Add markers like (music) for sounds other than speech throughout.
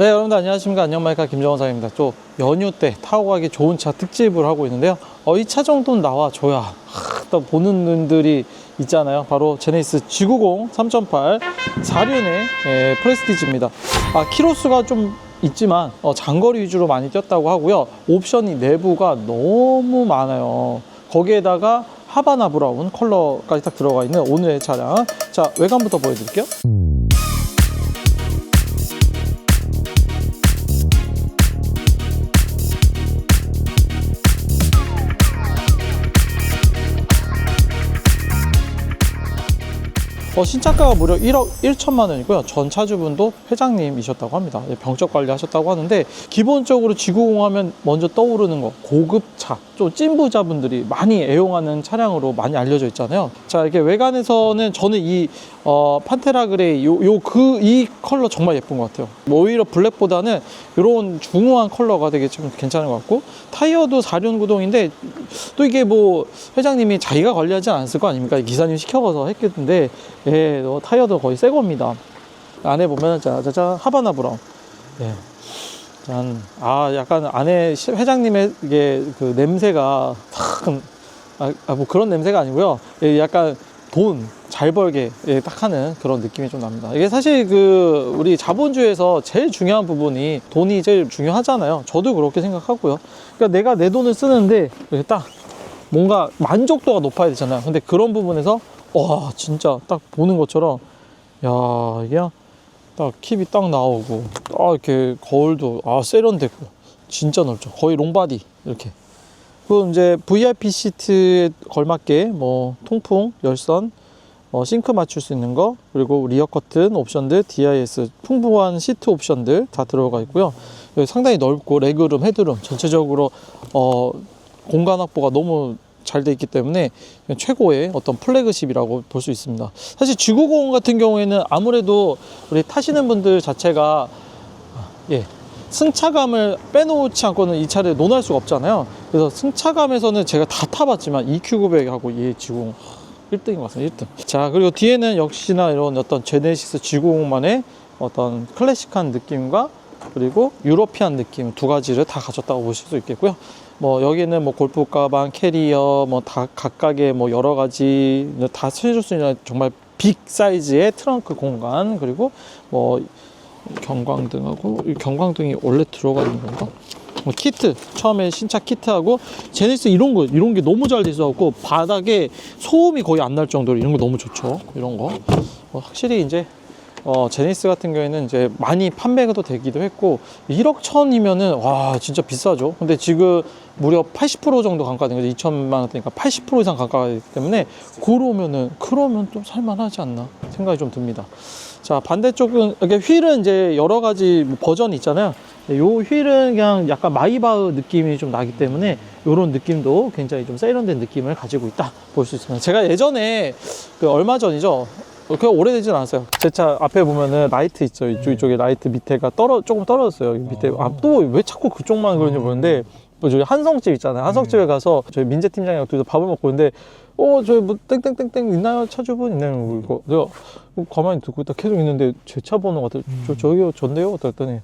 네, 여러분들 안녕하십니까. 안녕마이카 김정원사입니다. 또 연휴 때 타고 가기 좋은 차 특집을 하고 있는데요. 어, 이 차 정도는 나와줘야 하, 또 보는 분들이 있잖아요. 바로 제네시스 G90 3.8 4륜의 예, 프레스티지입니다. 아, 키로수가 좀 있지만 어, 장거리 위주로 많이 뛰었다고 하고요. 옵션이 내부가 너무 많아요. 거기에다가 하바나 브라운 컬러까지 딱 들어가 있는 오늘의 차량. 자, 외관부터 보여드릴게요. 어, 신차가가 무려 1억 1천만 원이고요. 전 차주분도 회장님이셨다고 합니다. 예, 병적 관리하셨다고 하는데 기본적으로 지구공 하면 먼저 떠오르는 거 고급차, 좀 찐부자분들이 많이 애용하는 차량으로 많이 알려져 있잖아요. 자 이렇게 외관에서는 저는 이 어, 판테라 그레이 요 요 그 이 컬러 정말 예쁜 것 같아요. 뭐 오히려 블랙보다는 이런 중후한 컬러가 되게 좀 괜찮은 것 같고 타이어도 4륜 구동인데 또 이게 뭐 회장님이 자기가 관리하지 않았을 거 아닙니까? 기사님 시켜서 했겠는데 예, 너 타이어도 거의 새 겁니다. 안에 보면 짜자잔 하바나 브라운. 예. 짠. 아, 약간 안에 시- 회장님의 이게 그 냄새가 탁, 아, 아, 뭐 그런 냄새가 아니고요. 예, 약간 돈 잘 벌게 예, 딱 하는 그런 느낌이 좀 납니다. 이게 사실 그 우리 자본주의에서 제일 중요한 부분이 돈이 제일 중요하잖아요. 저도 그렇게 생각하고요. 그러니까 내가 내 돈을 쓰는데 이렇게 딱 뭔가 만족도가 높아야 되잖아요. 근데 그런 부분에서 와 진짜 딱 보는 것처럼 야 이게 딱 킵이 딱 나오고 딱 이렇게 거울도 아 세련됐고 진짜 넓죠. 거의 롱바디 이렇게. 그리고 이제 VIP 시트에 걸맞게 뭐 통풍, 열선, 어, 싱크 맞출 수 있는 거 그리고 리어 커튼 옵션들, DIS 풍부한 시트 옵션들 다 들어가 있고요. 여기 상당히 넓고 레그룸, 헤드룸 전체적으로 어, 공간 확보가 너무 잘 돼 있기 때문에 최고의 어떤 플래그십이라고 볼 수 있습니다. 사실 G90 같은 경우에는 아무래도 우리 타시는 분들 자체가 예, 승차감을 빼놓지 않고는 이 차를 논할 수가 없잖아요. 그래서 승차감에서는 제가 다 타봤지만 EQ900하고 얘 G90 1등인 것 같습니다. 1등. 자, 그리고 뒤에는 역시나 이런 어떤 제네시스 G90만의 어떤 클래식한 느낌과 그리고 유러피안 느낌 두 가지를 다 가졌다고 보실 수 있겠고요. 뭐 여기는 뭐 골프 가방, 캐리어 뭐 다 각각의 뭐 여러 가지 다 실을 수 있는 정말 빅 사이즈의 트렁크 공간 그리고 뭐 경광등하고 이 경광등이 원래 들어가 있는 건가? 뭐 키트 처음에 신차 키트하고 제네시스 이런 거 이런 게 너무 잘 돼 있어갖고 바닥에 소음이 거의 안 날 정도로 이런 거 너무 좋죠. 이런 거. 어, 확실히 이제 어, 제네시스 같은 경우에는 이제 많이 판매가 또 되기도 했고 1억 천이면은 와 진짜 비싸죠. 근데 지금 무려 80% 정도 감가된 거죠. 2천만 원대니까 80% 이상 감가가 되기 때문에 그러면은 그러면 좀 살만하지 않나 생각이 좀 듭니다. 자 반대쪽은 이게 휠은 이제 여러 가지 뭐 버전이 있잖아요. 요 휠은 그냥 약간 마이바흐 느낌이 좀 나기 때문에 요런 느낌도 굉장히 좀 세련된 느낌을 가지고 있다 볼 수 있습니다. 제가 예전에 그 얼마 전이죠. 그 오래되진 않았어요. 제 차 앞에 보면은 라이트 있죠. 이쪽 이쪽에 라이트 밑에가 떨어 조금 떨어졌어요. 밑에 아 또 왜 자꾸 그쪽만 그런지 모르는데 뭐 저기 한성집 있잖아요. 한성집에 가서 저희 민재 팀장이랑 둘이서 밥을 먹고 있는데 어 저기 뭐 땡땡땡땡 있나요? 차주분 있나요? 이거 내가 가만히 듣고 있다 계속 있는데 제 차 번호 같아. 저 저기요 전데요? 그랬더니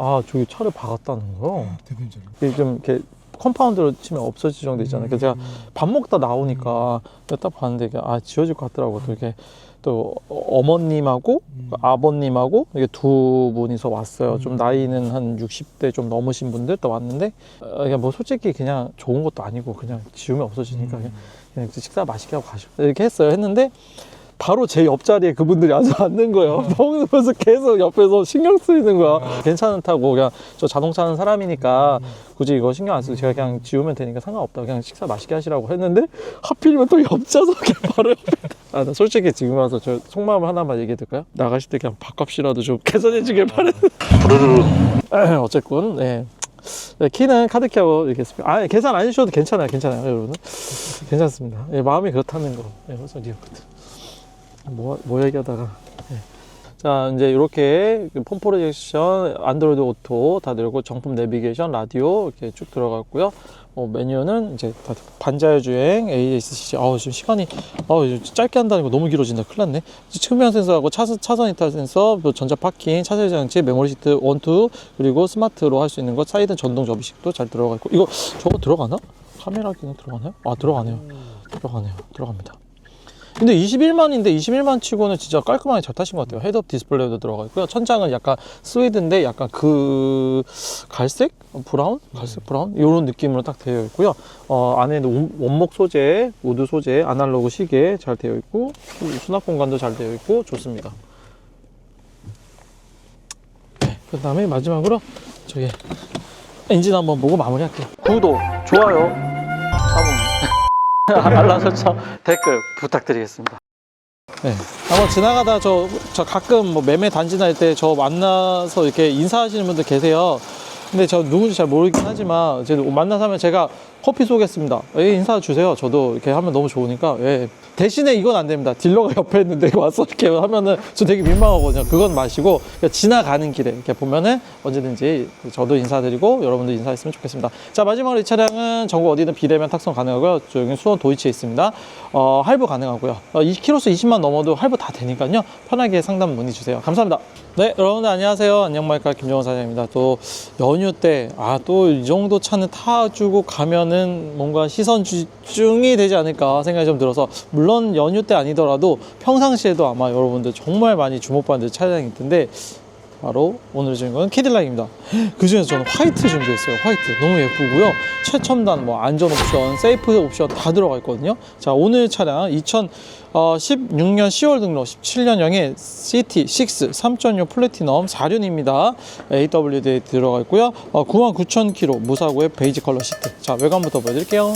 아 저기 차를 박았다는 거요. 대표님처럼. 이게 좀 이렇게 컴파운드로 치면 없어질 정도 있잖아요. 그래서 제가 밥 먹다 나오니까 딱 봤는데 이게 아 지워질 것 같더라고. 또 이렇게 또 어머님하고 아버님하고 이게 두 분이서 왔어요. 좀 나이는 한 60대 좀 넘으신 분들 또 왔는데 어, 그냥 뭐 솔직히 그냥 좋은 것도 아니고 그냥 지우면 없어지니까 그냥, 그냥 식사 맛있게 하고 가시고 이렇게 했어요. 했는데 바로 제 옆자리에 그분들이 앉아 앉는 거예요. 먹으면서 계속 옆에서 신경 쓰이는 거야. 괜찮다고 그냥 저 자동차 하는 사람이니까 굳이 이거 신경 안 쓰고 제가 그냥 지우면 되니까 상관없다. 그냥 식사 맛있게 하시라고 했는데 하필이면 또 옆좌석에 (laughs) 바로 옆에. 아, 나 솔직히 지금 와서 저 속마음 하나만 얘기해 드릴까요? 나가실 때 그냥 밥값이라도 좀 개선해 주길 바라는 어쨌건 네. 네, 키는 카드키하고 이렇게 스피- 아 계산 안 해주셔도 괜찮아요. 괜찮아요 여러분 괜찮습니다. 예, 마음이 그렇다는 거. 예, 그래서 리어카드 뭐, 뭐 얘기하다가 예. 자, 이제 이렇게 폼 프로젝션, 안드로이드 오토 다 들고 정품 내비게이션, 라디오 이렇게 쭉 들어갔고요. 어, 메뉴는 이제 다 반자율 주행, ASC. 아우, 지금 시간이 아우, 짧게 한다는 거 너무 길어진다. 큰일 났네. 측면 센서하고 차선, 차선 이탈 센서, 또 전자 파킹, 차선 장치, 메모리 시트 1, 2, 그리고 스마트로 할 수 있는 것, 사이드 전동 접이식도 잘 들어가 있고. 이거 저거 들어가나? 카메라 기능 들어가나요? 아, 들어가네요. 들어가네요. 들어갑니다. 근데 21만인데 21만 치고는 진짜 깔끔하게 잘 타신 것 같아요. 헤드업 디스플레이도 들어가 있고요. 천장은 약간 스웨드인데 약간 그 갈색? 브라운? 갈색 브라운? 이런 느낌으로 딱 되어 있고요. 어, 안에는 원- 원목 소재, 우드 소재, 아날로그 시계 잘 되어 있고 수납 공간도 잘 되어 있고 좋습니다. 네, 그 다음에 마지막으로 저기 엔진 한번 보고 마무리할게요. 구독, 좋아요, 자몽. (laughs) 알람 설정 댓글 부탁드리겠습니다. 네. 한번 지나가다 저, 저 가끔 뭐 매매 단지 날 때 저 만나서 이렇게 인사하시는 분들 계세요. 근데 저 누군지 잘 모르긴 하지만 이제 만나서 하면 제가 커피 쏘겠습니다. 예, 인사 주세요. 저도 이렇게 하면 너무 좋으니까. 예. 대신에 이건 안 됩니다. 딜러가 (laughs) 옆에 있는데 와서 이렇게 하면은 저 되게 민망하거든요. 그건 마시고 그냥 지나가는 길에 이렇게 보면은 언제든지 저도 인사드리고 여러분도 인사했으면 좋겠습니다. 자 마지막으로 이 차량은 전국 어디든 비대면 탁송 가능하고요. 여기 수원 도이치에 있습니다. 어, 할부 가능하고요. 어, 2km 20만 넘어도 할부 다 되니까요. 편하게 상담 문의 주세요. 감사합니다. 네, 여러분들 안녕하세요. 안녕마이카 김정원 사장입니다. 또 연휴 때, 아, 또 이 정도 차는 타주고 가면 은 뭔가 시선 집중이 되지 않을까 생각이 좀 들어서, 물론 연휴 때 아니더라도 평상시에도 아마 여러분들 정말 많이 주목받는 차량일 텐데, 바로 오늘 주인공은 캐딜락입니다. 그 중에서 저는 화이트 준비했어요. 화이트 너무 예쁘고요. 최첨단 뭐 안전 옵션, 세이프 옵션 다 들어가 있거든요. 자 오늘 차량 2016년 10월 등록 17년형의 CT6 3.6 플래티넘 4륜입니다. AWD에 들어가 있고요. 어, 99,000km 무사고의 베이지 컬러 시트. 자 외관부터 보여드릴게요.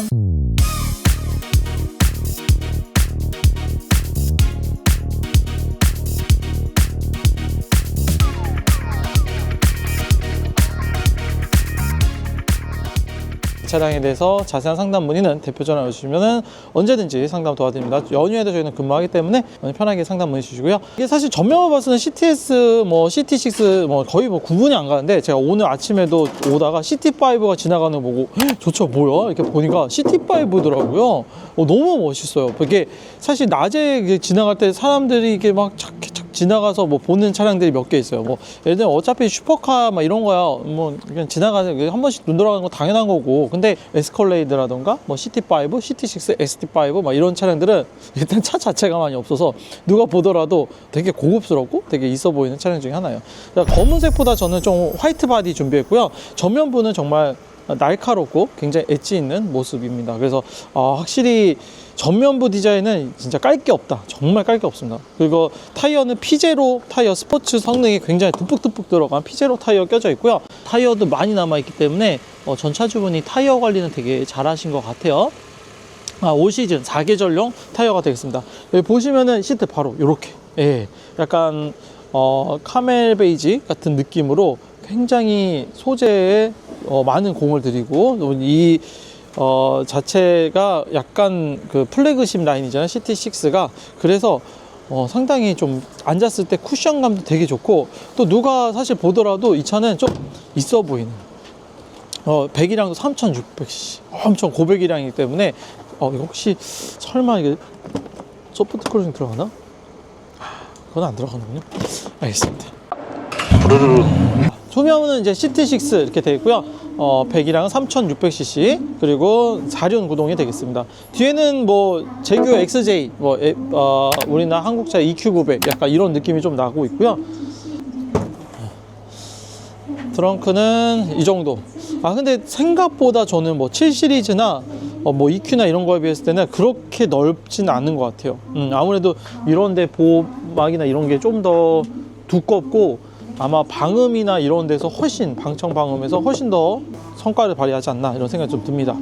차량에 대해서 자세한 상담 문의는 대표 전화 주시면 언제든지 상담 도와드립니다. 연휴에도 저희는 근무하기 때문에 편하게 상담 문의 주시고요. 이게 사실 전면을 봐서는 CTS, 뭐 CT6 뭐 거의 뭐 구분이 안 가는데 제가 오늘 아침에도 오다가 CT5가 지나가는 거 보고 "차 뭐야? 이렇게 보니까 CT5더라고요. 어, 너무 멋있어요. 이게 사실 낮에 지나갈 때 사람들이 이게 막 착, 착 지나가서 뭐 보는 차량들이 몇 개 있어요. 뭐 예를 들면 어차피 슈퍼카 막 이런 거야. 뭐 그냥 지나가서 한 번씩 눈 돌아가는 거 당연한 거고. 근데 에스컬레이드라던가 뭐 CT5, CT6, ST5 막 이런 차량들은 (laughs) 일단 차 자체가 많이 없어서 누가 보더라도 되게 고급스럽고 되게 있어 보이는 차량 중에 하나예요. 자, 검은색보다 저는 좀 화이트 바디 준비했고요. 전면부는 정말 날카롭고 굉장히 엣지 있는 모습입니다. 그래서 아, 확실히 전면부 디자인은 진짜 깔 게 없다. 정말 깔 게 없습니다. 그리고 타이어는 피제로 타이어 스포츠 성능이 굉장히 듬뿍듬뿍 들어간 피제로 타이어 껴져 있고요. 타이어도 많이 남아 있기 때문에 어, 전 차주분이 타이어 관리는 되게 잘하신 것 같아요. 아, 올 시즌 4계절용 타이어가 되겠습니다. 여기 보시면은 시트 바로 이렇게, 예, 약간 어, 카멜 베이지 같은 느낌으로 굉장히 소재에 어, 많은 공을 들이고 이 어, 자체가 약간 그 플래그십 라인이잖아요. CT6가. 그래서 어, 상당히 좀 앉았을 때 쿠션감도 되게 좋고 또 누가 사실 보더라도 이 차는 좀 있어 보이는 어, 배기량도 3600cc 엄청 고배기량이기 때문에 어, 이거 혹시 설마 이게 소프트 클로징 들어가나? 아, 그건 안 들어가는군요. 알겠습니다. 소명은 이제 CT6 이렇게 되어 있고요. 어, 배기량은 3600cc 그리고 4륜 구동이 되겠습니다. 뒤에는 뭐 제규 XJ 뭐 에, 어, 우리나라 한국차 EQ900 약간 이런 느낌이 좀 나고 있고요. 트렁크는 이 정도. 아 근데 생각보다 저는 뭐 7 시리즈나 어, 뭐 EQ나 이런 거에 비했을 때는 그렇게 넓지는 않은 것 같아요. 음, 아무래도 이런데 보막이나 이런 게 좀 더 두껍고 아마 방음이나 이런 데서 훨씬 방청 방음에서 훨씬 더 성과를 발휘하지 않나 이런 생각이 좀 듭니다.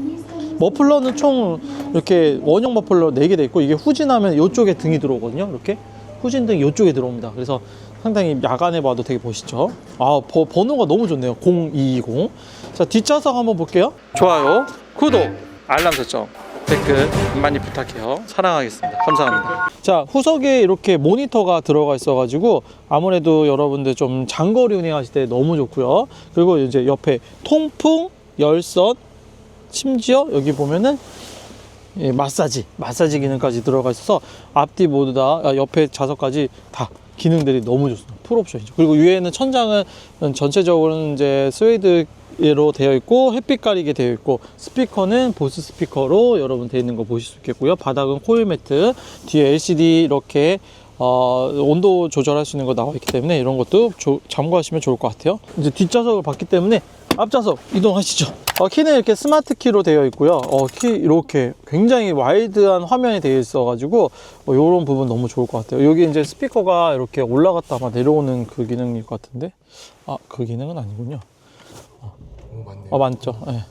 머플러는 총 이렇게 원형 머플러 4개 돼 있고 이게 후진하면 이쪽에 등이 들어오거든요. 이렇게 후진 등이 이쪽에 들어옵니다. 그래서 상당히 야간에 봐도 되게 멋있죠. 아 버- 번호가 너무 좋네요. 0220. 자 뒷좌석 한번 볼게요. 좋아요, 구독, 알람 설정 댓글 많이 부탁해요. 사랑하겠습니다. 감사합니다. 자, 후석에 이렇게 모니터가 들어가 있어가지고 아무래도 여러분들 좀 장거리 운행하실 때 너무 좋고요. 그리고 이제 옆에 통풍, 열선, 심지어 여기 보면은 예, 마사지, 마사지 기능까지 들어가 있어서 앞뒤 모두 다 아, 옆에 좌석까지 다 기능들이 너무 좋습니다. 풀 옵션이죠. 그리고 위에는 천장은 전체적으로는 이제 스웨이드 로 되어 있고 햇빛 가리게 되어 있고 스피커는 보스 스피커로 여러분 되어 있는 거 보실 수 있겠고요. 바닥은 코일 매트, 뒤에 LCD 이렇게 어, 온도 조절할 수 있는 거 나와 있기 때문에 이런 것도 조- 참고하시면 좋을 것 같아요. 이제 뒷좌석을 봤기 때문에 앞좌석 이동하시죠. 어, 키는 이렇게 스마트 키로 되어 있고요. 어, 키 이렇게 굉장히 와이드한 화면이 되어 있어 가지고 어, 이런 부분 너무 좋을 것 같아요. 여기 이제 스피커가 이렇게 올라갔다가 내려오는 그 기능일 것 같은데, 아 그 기능은 아니군요. 어 맞죠. 예.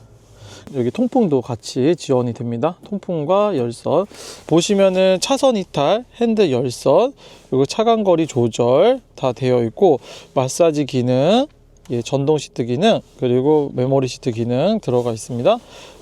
여기 통풍도 같이 지원이 됩니다. 통풍과 열선 보시면은 차선 이탈, 핸드 열선, 그리고 차간 거리 조절 다 되어 있고 마사지 기능, 예, 전동 시트 기능, 그리고 메모리 시트 기능 들어가 있습니다.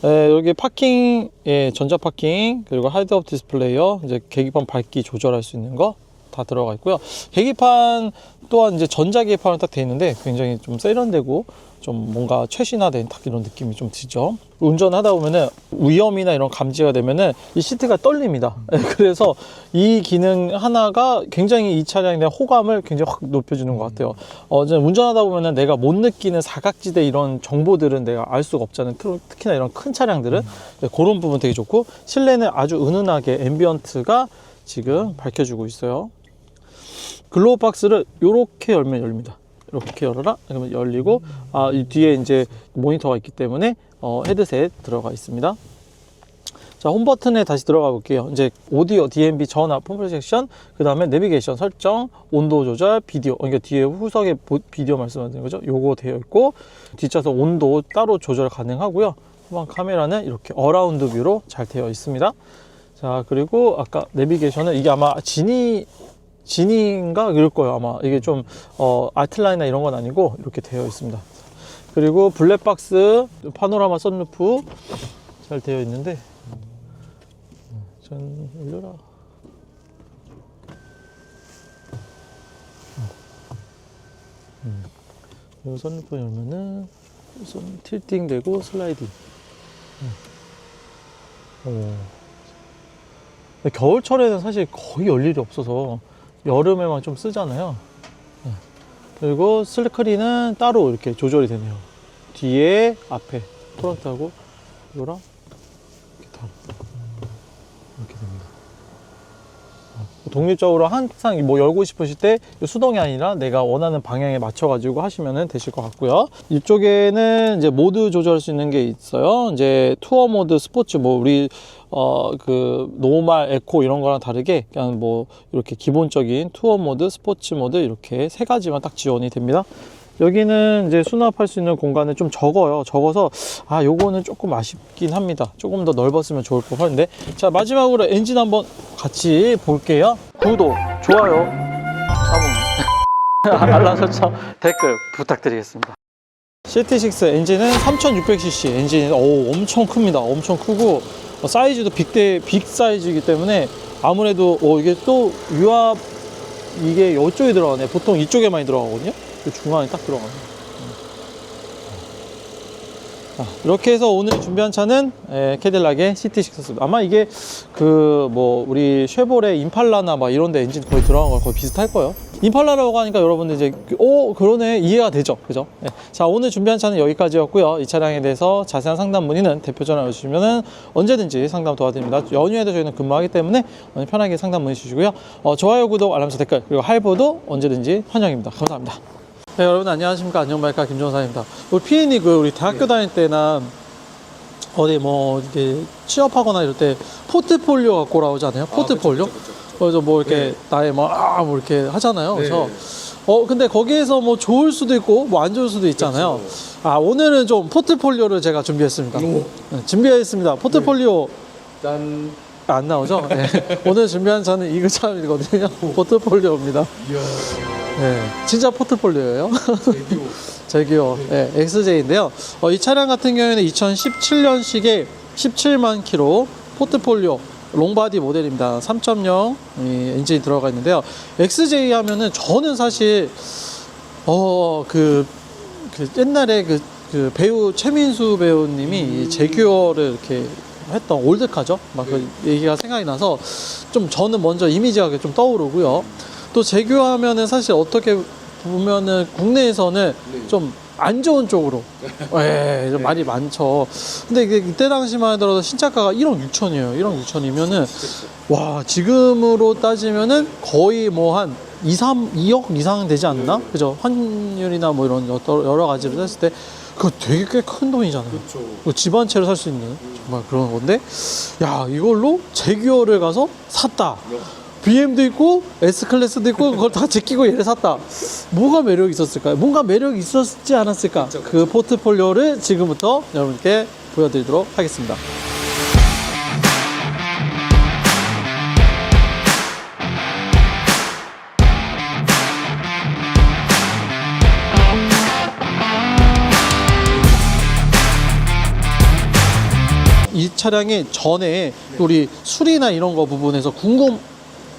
예, 여기 파킹, 예, 전자 파킹, 그리고 하이드업 디스플레이어, 이제 계기판 밝기 조절할 수 있는 거 다 들어가 있고요. 계기판 또한 이제 전자 계기판은 딱돼 있는데 굉장히 좀 세련되고 좀 뭔가 최신화된 딱 이런 느낌이 좀 들죠. 운전하다 보면은 위험이나 이런 감지가 되면은 이 시트가 떨립니다. (laughs) 그래서 이 기능 하나가 굉장히 이 차량에 대한 호감을 굉장히 확 높여주는 것 같아요. 어, 이제 운전하다 보면은 내가 못 느끼는 사각지대 이런 정보들은 내가 알 수가 없잖아요. 특- 특히나 이런 큰 차량들은 네, 그런 부분 되게 좋고 실내는 아주 은은하게 앰비언트가 지금 밝혀주고 있어요. 글로우 박스를 이렇게 열면 열립니다. 이렇게 열어라. 그러면 열리고 아, 이 뒤에 이제 모니터가 있기 때문에 어, 헤드셋 들어가 있습니다. 자, 홈 버튼에 다시 들어가 볼게요. 이제 오디오, DMB 전화, 폰 프로젝션, 그 다음에 내비게이션 설정, 온도 조절, 비디오. 그러니까 뒤에 후석에 보- 비디오 말씀하시는 거죠. 요거 되어 있고 뒷좌석 온도 따로 조절 가능하고요. 후방 카메라는 이렇게 어라운드 뷰로 잘 되어 있습니다. 자, 그리고 아까 내비게이션은 이게 아마 지니 지니인가? 이럴 거예요 아마. 이게 좀 어, 아틀라이나 이런 건 아니고 이렇게 되어 있습니다. 그리고 블랙박스 파노라마 썬루프 잘 되어 있는데 전 올려라. 음. 이 썬루프 열면은 썬 틸팅 되고 슬라이딩. 음. 겨울철에는 사실 거의 열 일이 없어서 여름에만 좀 쓰잖아요. 네. 그리고 슬크린은 따로 이렇게 조절이 되네요. 뒤에, 앞에, 프론트하고 이거랑 이렇게 다 이렇게 됩니다. 어, 독립적으로 항상 뭐 열고 싶으실 때 수동이 아니라 내가 원하는 방향에 맞춰 가지고 하시면 되실 것 같고요. 이쪽에는 이제 모드 조절할 수 있는 게 있어요. 이제 투어 모드, 스포츠, 뭐 우리 어 그 노멀, 에코 이런 거랑 다르게 그냥 뭐 이렇게 기본적인 투어 모드, 스포츠 모드 이렇게 세 가지만 딱 지원이 됩니다. 여기는 이제 수납할 수 있는 공간은 좀 적어요. 적어서 아 요거는 조금 아쉽긴 합니다. 조금 더 넓었으면 좋을 것 같은데 자 마지막으로 엔진 한번 같이 볼게요. 구독, 좋아요, (laughs) 알람, 설정, 댓글 부탁드리겠습니다. CT6 엔진은 3600cc 엔진이 오, 엄청 큽니다. 엄청 크고 어, 사이즈도 빅대 빅 사이즈이기 때문에 아무래도 어, 이게 또 유압 이게 이쪽에 들어가네. 보통 이쪽에 많이 들어가거든요. 그 중간에 딱 들어가네. 자, 이렇게 해서 오늘 준비한 차는 에, 캐딜락의 CT6 아마 이게 그 뭐 우리 쉐보레 임팔라나 막 이런 데 엔진 거의 들어간 거랑 거의 비슷할 거예요. 임팔라라고 하니까 여러분들 이제 그- 오 그러네. 이해가 되죠? 그죠? 네. 자 오늘 준비한 차는 여기까지였고요. 이 차량에 대해서 자세한 상담 문의는 대표 전화 주시면은 언제든지 상담 도와드립니다. 연휴에도 저희는 근무하기 때문에 편하게 상담 문의 주시고요. 어, 좋아요 구독 알람 설정 댓글 그리고 할보도 언제든지 환영입니다. 감사합니다 네, 여러분 안녕하십니까 안녕발카 김종사입니다. 우리 피디님 그 우리 대학교 다닐 때나 어디 뭐 이렇게 취업하거나 이럴 때 포트폴리오 갖고 오라오지 않아요? 포트폴리오? 그래서 뭐 이렇게 네. 나의 뭐, 아, 뭐 이렇게 하잖아요. 네. 그래서 어 근데 거기에서 뭐 좋을 수도 있고 뭐 안 좋을 수도 있잖아요. 아 오늘은 좀 포트폴리오를 제가 준비했습니다. 오, 네, 준비했습니다. 포트폴리오 짠. 안 나오죠? 네. 오늘 준비한 저는 이거 참이거든요. 포트폴리오입니다. 이야, 네, 진짜 포트폴리오예요. (laughs) 제기요. 네, XJ인데요. 어, 이 차량 같은 경우에는 2017년식에 17만 킬로 포트폴리오 롱바디 모델입니다. 3.0이 엔진이 들어가 있는데요. XJ 하면은 저는 사실 어그 그 옛날에 그, 그 배우 최민수 배우님이 이 제규어를 이렇게 했던 올드카죠. 막그 얘기가 생각이 나서 좀 저는 먼저 이미지가 좀 떠오르고요. 또 제규어하면은 사실 어떻게 보면은 국내에서는 네. 좀안 좋은 쪽으로 (laughs) 예, 좀 말이 많죠. 근데 이게 이때 당시만 하더라도 신차가가 1억 6천이에요. 1억 6천이면은 와 지금으로 따지면은 거의 뭐 한 2, 3, 2억 이상 되지 않나? 그죠? 환율이나 뭐 이런 여러, 가지를 했을 때 그거 되게 꽤 큰 돈이잖아요. 그렇죠. 그집한 채를 살수 있는 정말 그런 건데 야 이걸로 제규어를 가서 샀다. BM도 있고 S 클래스도 있고 그걸 다 제끼고 얘를 샀다. 뭐가 매력이 있었을까요? 뭔가 매력이 있었지 않았을까? 그쵸, 그 포트폴리오를 지금부터 여러분께 보여드리도록 하겠습니다. 이 차량의 전에 우리 수리나 이런 거 부분에서 궁금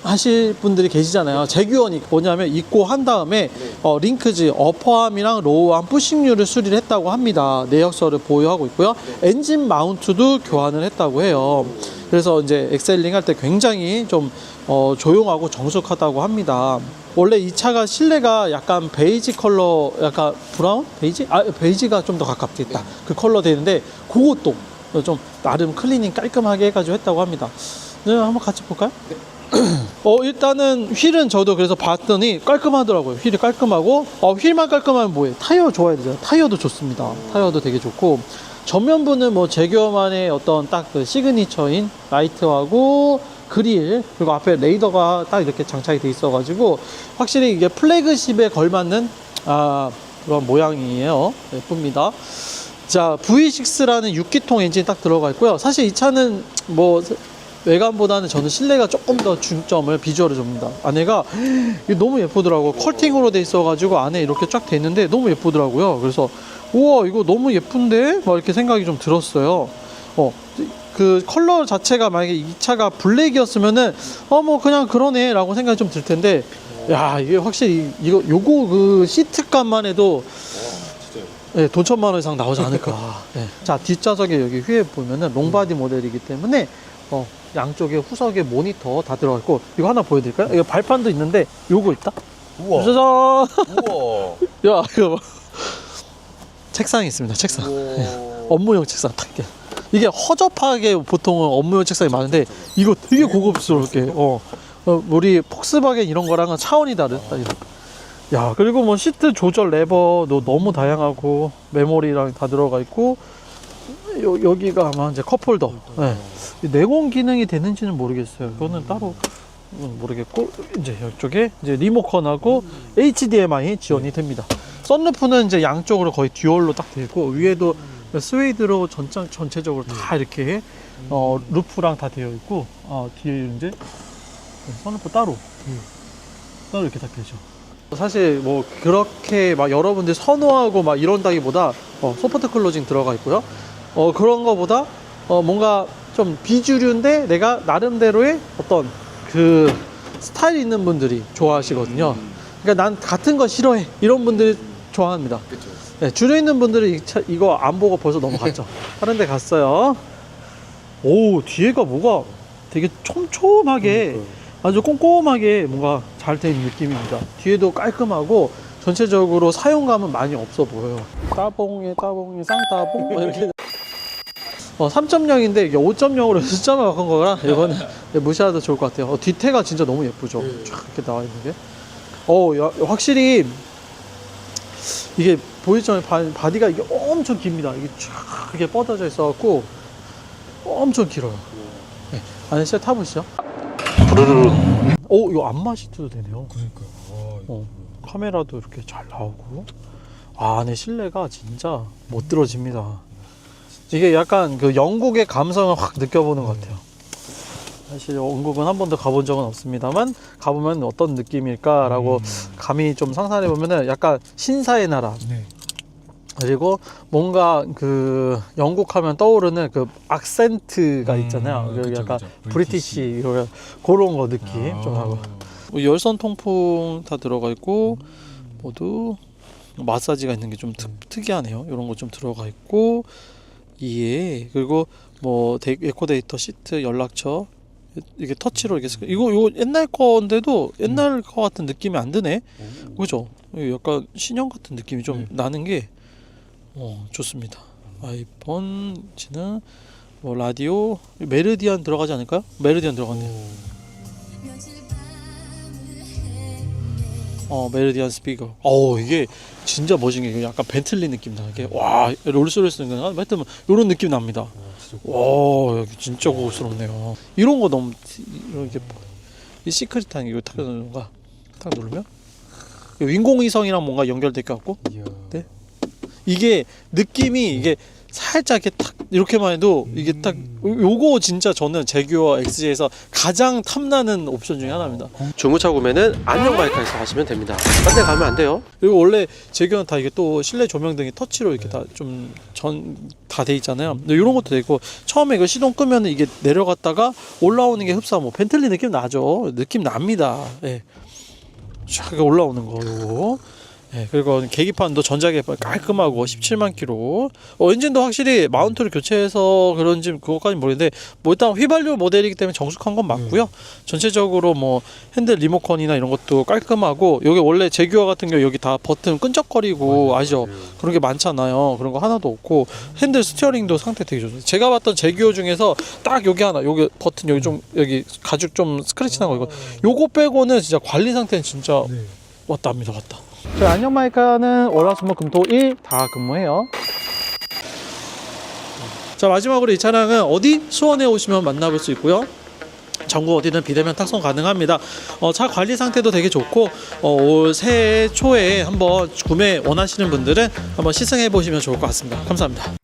하실 분들이 계시잖아요. 제규어니 뭐냐면 입고 한 다음에 어, 링크즈 어퍼암이랑 로우암 부싱률을 수리를 했다고 합니다. 내역서를 보유하고 있고요. 엔진 마운트도 교환을 했다고 해요. 그래서 이제 엑셀링 할 때 굉장히 좀 어, 조용하고 정숙하다고 합니다. 원래 이 차가 실내가 약간 베이지 컬러, 약간 브라운? 베이지? 아, 베이지가 좀 더 가깝겠다. 그 컬러 되는데 그것도 좀 나름 클리닝 깔끔하게 해가지고 했다고 합니다. 네, 한번 같이 볼까요? (clears throat) 어 일단은 휠은 저도 그래서 봤더니 깔끔하더라고요. 휠이 깔끔하고 어 휠만 깔끔하면 뭐해? 타이어 좋아야 되잖아요. 타이어도 좋습니다. 타이어도 되게 좋고 전면부는 뭐 제규어만의 어떤 딱 그 시그니처인 라이트하고 그릴 그리고 앞에 레이더가 딱 이렇게 장착이 돼 있어 가지고 확실히 이게 플래그십에 걸맞는 아 그런 모양이에요. 예쁩니다. 자, V6라는 6기통 엔진이 딱 들어가 있고요. 사실 이 차는 뭐 외관보다는 저는 실내가 조금 더 중점을 비주얼을 줍니다. 안에가 너무 예쁘더라고. 컬팅으로 돼 있어가지고 안에 이렇게 쫙 돼 있는데 너무 예쁘더라고요. 그래서 우와 이거 너무 예쁜데 막 이렇게 생각이 좀 들었어요. 어. 그 컬러 자체가 만약에 이 차가 블랙이었으면은 어 뭐 그냥 그러네 라고 생각이 좀 들 텐데 야 이게 확실히 이거 요거 그 시트감만 해도. 네, 돈 천만 원 이상 나오지 않을까. 네. (laughs) 자, 뒷좌석에 여기 휘에 보면은 롱바디 모델이기 때문에 어, 양쪽에 후석에 모니터 다 들어가 있고 이거 하나 보여드릴까요? 이거 발판도 있는데 요거 있다. 우와. 짜잔. 우와. (laughs) 야, 이거 봐. 책상이 있습니다. 책상. (laughs) 업무용 책상 딱 이렇게. 이게 허접하게 보통은 업무용 책상이 많은데 이거 되게 고급스럽게. 어, 어, 우리 폭스바겐 이런 거랑은 차원이. 딱 이런. 야 그리고 뭐 시트 조절 레버도 너무 다양하고 메모리랑 다 들어가 있고 요, 여기가 아마 이제 컵홀더 네. 이 내공 기능이 되는지는 모르겠어요. 그거는 따로 음, 모르겠고 이제 이쪽에 이제 리모컨하고 HDMI 지원이 됩니다. 썬루프는 이제 양쪽으로 거의 듀얼로 딱 되어 있고 위에도 스웨이드로 전장 전체적으로 다 이렇게 어, 루프랑 다 되어 있고 어, 뒤에 이제 썬루프 따로 따로 이렇게 다 되죠. 사실 뭐 그렇게 막 여러분들 선호하고 막 이런다기보다 어, 소프트 클로징 들어가 있고요. 어, 그런 거보다 어, 뭔가 좀 비주류인데 내가 나름대로의 어떤 그 스타일 있는 분들이 좋아하시거든요. 그러니까 난 같은 거 싫어해 이런 분들이 좋아합니다. 네, 줄에 있는 분들은 이 차, 이거 안 보고 벌써 넘어갔죠. (laughs) 다른 데 갔어요. 오, 뒤에가 뭐가 되게 촘촘하게 아주 꼼꼼하게 뭔가 잘 된 느낌입니다. 뒤에도 깔끔하고 전체적으로 사용감은 많이 없어 보여요. 따봉에 따봉에 쌍따봉 뭐 이렇게 어, 3.0인데 이게 5.0으로 숫자만 바꾼 거라 이거는 무시해도 좋을 것 같아요. 어, 뒤태가 진짜 너무 예쁘죠. 네. 쫙 이렇게 나와 있는 게. 어, 야, 확실히 이게 보이죠? 바, 바디가 이게 엄청 깁니다. 이게 쫙 이렇게 뻗어져 있어갖고 엄청 길어요. 네. 안에 진짜 타보시죠. 오, 이거 안 마 시트도 되네요. 이거 어, 카메라도 이렇게 잘 나오고. 아, 안에 실내가 진짜 못 들어집니다. 이게 약간 그 영국의 감성을 확 느껴보는 것 같아요. 사실 영국은 한 번도 가본 적은 없습니다만 가보면 어떤 느낌일까라고 음. 감히 좀 상상해 보면은 약간 신사의 나라 네. 그리고 뭔가 그 영국 하면 떠오르는 그 악센트가 음, 있잖아요. 여기 그쵸, 약간 그쵸. 브리티시 브리티시. 이런 그런 거 느낌 아. 좀 하고. 뭐 열선 통풍 다 들어가 있고 음. 모두 마사지가 있는 게 좀 특이하네요. 이런 거 좀 들어가 있고 이에 그리고 뭐 데, 에코데이터 시트 연락처 이게 터치로 이렇게 스- 이거 이거 옛날 건데도 옛날 거 같은 느낌이 안 드네. 그죠? 이거 약간 신형 같은 느낌이 좀 네. 나는 게 어, 좋습니다. 아이폰 지는 뭐 라디오 메르디안 들어가지 않을까요? 메르디안 들어갔네요. 어 메르디안 스피커. 어 이게 진짜 멋진 게 약간 벤틀리 느낌 나게 와 롤스로이스는 하여튼 이런 느낌 납니다. 와 여기 진짜 고급스럽네요. 이런 거 너무 이렇게 이 시크릿한 이거 탁 누르는가 탁 누르면 인공위성이랑 뭔가 연결될 것 같고. 네. 이게 느낌이 이게 살짝 이렇게 탁 이렇게만 해도 이게 딱 요거 진짜 저는 제규어 XG에서 가장 탐나는 옵션 중에 하나입니다. 중고차 구매는 안녕 마이카에서 하시면 됩니다. 딴 데 가면 안 돼요. 그리고 원래 제규어는 다 이게 또 실내 조명 등이 터치로 이렇게 다 좀 전 다 돼 있잖아요. 근데 이런 것도 되고 처음에 이거 시동 끄면 이게 내려갔다가 올라오는 게 흡사 뭐 벤틀리 느낌 나죠. 느낌 납니다. 예. 쫙 올라오는 거 요거. 예, 그리고 계기판도 전자계판 깔끔하고 17만 킬로. 어, 엔진도 확실히 마운트를 교체해서 그런지 그것까지 모르겠는데 뭐 일단 휘발유 모델이기 때문에 정숙한 건 맞고요. 전체적으로 뭐 핸들 리모컨이나 이런 것도 깔끔하고 여기 원래 제규어 같은 경우 여기 다 버튼 끈적거리고 아시죠? 그런 게 많잖아요. 그런 거 하나도 없고 핸들 스티어링도 상태 되게 좋아요. 제가 봤던 제규어 중에서 딱 여기 하나 여기 버튼 여기 좀 여기 가죽 좀 스크래치 난 거 이거 요거 빼고는 진짜 관리 상태는 진짜 네. 왔다 합니다 왔다. 저희 안녕 마이카는 월화수목 금토일 다 근무해요. 자 마지막으로 이 차량은 어디 수원에 오시면 만나볼 수 있고요. 전국 어디든 비대면 탁송 가능합니다. 어, 차 관리 상태도 되게 좋고 어, 올 새해 초에 한번 구매 원하시는 분들은 한번 시승해 보시면 좋을 것 같습니다. 감사합니다.